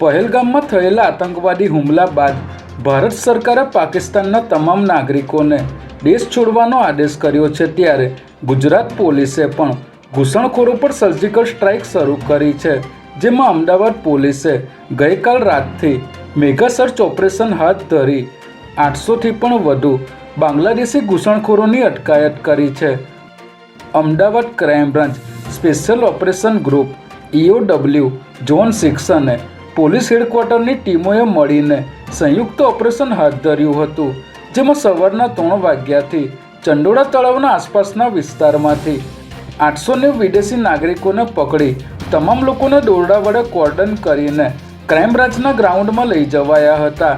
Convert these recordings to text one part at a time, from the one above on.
પહેલગામમાં થયેલા આતંકવાદી હુમલા બાદ ભારત સરકારે પાકિસ્તાનના તમામ નાગરિકોને દેશ છોડવાનો આદેશ કર્યો છે ત્યારે ગુજરાત પોલીસે પણ ઘૂસણખોરો પર સર્જિકલ સ્ટ્રાઇક શરૂ કરી છે, જેમાં અમદાવાદ પોલીસે ગઈકાલ રાતથી મેગા સર્ચ ઓપરેશન હાથ ધરી આઠસોથી પણ વધુ બાંગ્લાદેશી ઘૂસણખોરોની અટકાયત કરી છે. Ahmedabad crime branch special operation group EOW zone six અને પોલીસ હેડક્વાર્ટરની ટીમોએ મળીને સંયુક્ત ઓપરેશન હાથ ધર્યું હતું, જેમાં સવારના ત્રણ વાગ્યાથી ચંડોળા તળાવના આસપાસના વિસ્તારમાંથી આઠસો વિદેશી નાગરિકોને પકડી તમામ લોકોને દોરડા વડે કોર્ડન કરીને ક્રાઇમ બ્રાન્ચના ગ્રાઉન્ડમાં લઈ જવાયા હતા.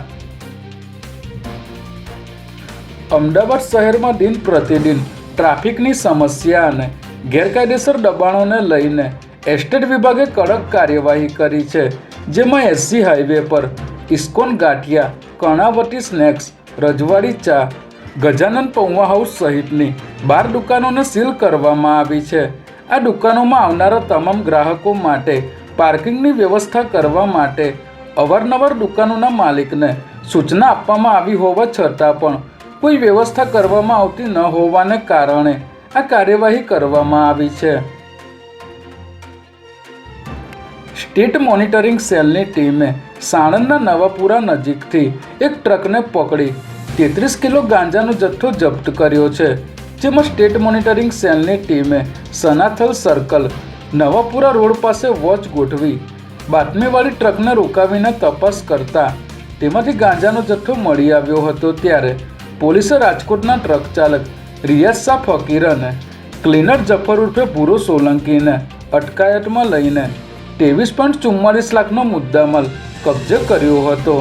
અમદાવાદ શહેરમાં દિન પ્રતિદિન ટ્રાફિકની સમસ્યા અને ગેરકાયદેસર દબાણોને લઈને એસ્ટેટ વિભાગે કડક કાર્યવાહી કરી છે. જેમાં એસસી હાઈવે પર ઇસ્કોન ગાંઠિયા, કર્ણાવતી સ્નેક્સ રજવાડી ચા, ગજાનન પૌવા હાઉસ સહિતની બાર દુકાનોને સીલ કરવામાં આવી છે. આ દુકાનોમાં આવનારા તમામ ગ્રાહકો માટે પાર્કિંગની વ્યવસ્થા કરવા માટે અવારનવાર દુકાનોના માલિકને સૂચના આપવામાં આવી હોવા છતાં પણ કોઈ વ્યવસ્થા કરવામાં આવતી ન હોવાને કારણે આ કાર્યવાહી કરવામાં આવી છે. સ્ટેટ મોનિટરિંગ સેલની ટીમે સાણંદના નવાપુરા નજીકથી એક ટ્રકને પકડી તેત્રીસ કિલો ગાંજાનો જથ્થો જપ્ત કર્યો છે, જેમાં સ્ટેટ મોનિટરિંગ સેલની ટીમે સનાથલ સર્કલ, નવાપુરા રોડ પાસે વોચ ગોઠવી બાતમીવાળી ટ્રકને રોકાવીને તપાસ કરતા તેમાંથી ગાંજાનો જથ્થો મળી આવ્યો હતો ત્યારે પોલીસે રાજકોટના ટ્રક ચાલક રિયાઝ શાહ ફકીર અને ક્લીનર જફર ઉર્ફે ભૂરો સોલંકીને અટકાયતમાં લઈને ત્રેવીસ પોઈન્ટ ચુમ્માલીસ લાખનો મુદ્દામાલ કબજે કર્યો હતો.